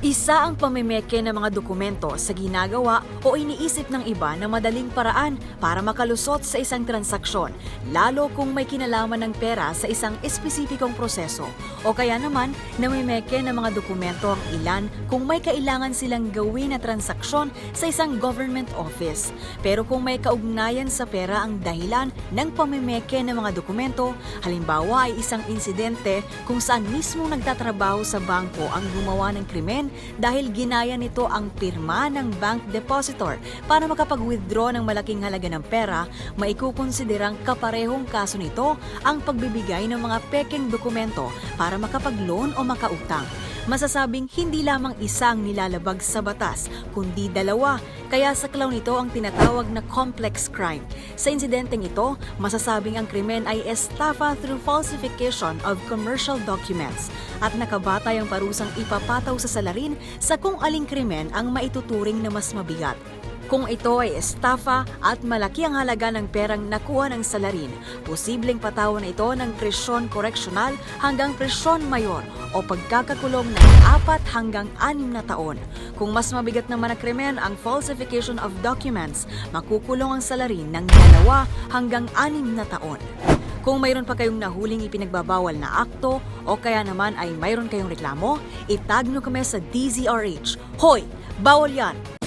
Isa ang pamimeke ng mga dokumento sa ginagawa o iniisip ng iba na madaling paraan para makalusot sa isang transaksyon, lalo kung may kinalaman ng pera sa isang espesipikong proseso. O kaya naman, namimeke ng mga dokumento ang ilan kung may kailangan silang gawin na transaksyon sa isang government office. Pero kung may kaugnayan sa pera ang dahilan ng pamimeke ng mga dokumento, halimbawa ay isang insidente kung saan mismo nagtatrabaho sa bangko ang gumawa ng krimen dahil ginaya nito ang pirma ng bank depositor para makapag-withdraw ng malaking halaga ng pera, maikukonsiderang kaparehong kaso nito ang pagbibigay ng mga peking dokumento para makapag-loan o makautang. Masasabing hindi lamang isang nilalabag sa batas, kundi dalawa. Kaya sa clown nito ang tinatawag na complex crime. Sa insidenteng ito, masasabing ang krimen ay estafa through falsification of commercial documents at nakabatay ang parusang ipapataw sa salarin sa kung aling krimen ang maituturing na mas mabigat. Kung ito ay estafa at malaki ang halaga ng perang nakuha ng salarin, posibleng patawan ito ng presyon koreksyonal hanggang presyon mayor o pagkakakulong ng apat hanggang anim na taon. Kung mas mabigat naman na krimen ang falsification of documents, makukulong ang salarin ng dalawa hanggang anim na taon. Kung mayroon pa kayong nahuling ipinagbabawal na akto o kaya naman ay mayroon kayong reklamo, itag nyo kami sa DZRH. Hoy! Bawal yan!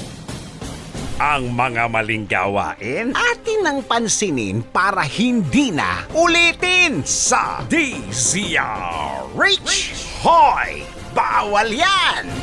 Ang mga maling gawain Atin ang pansinin para hindi na ulitin sa DZR Rich Hoy! Bawal yan!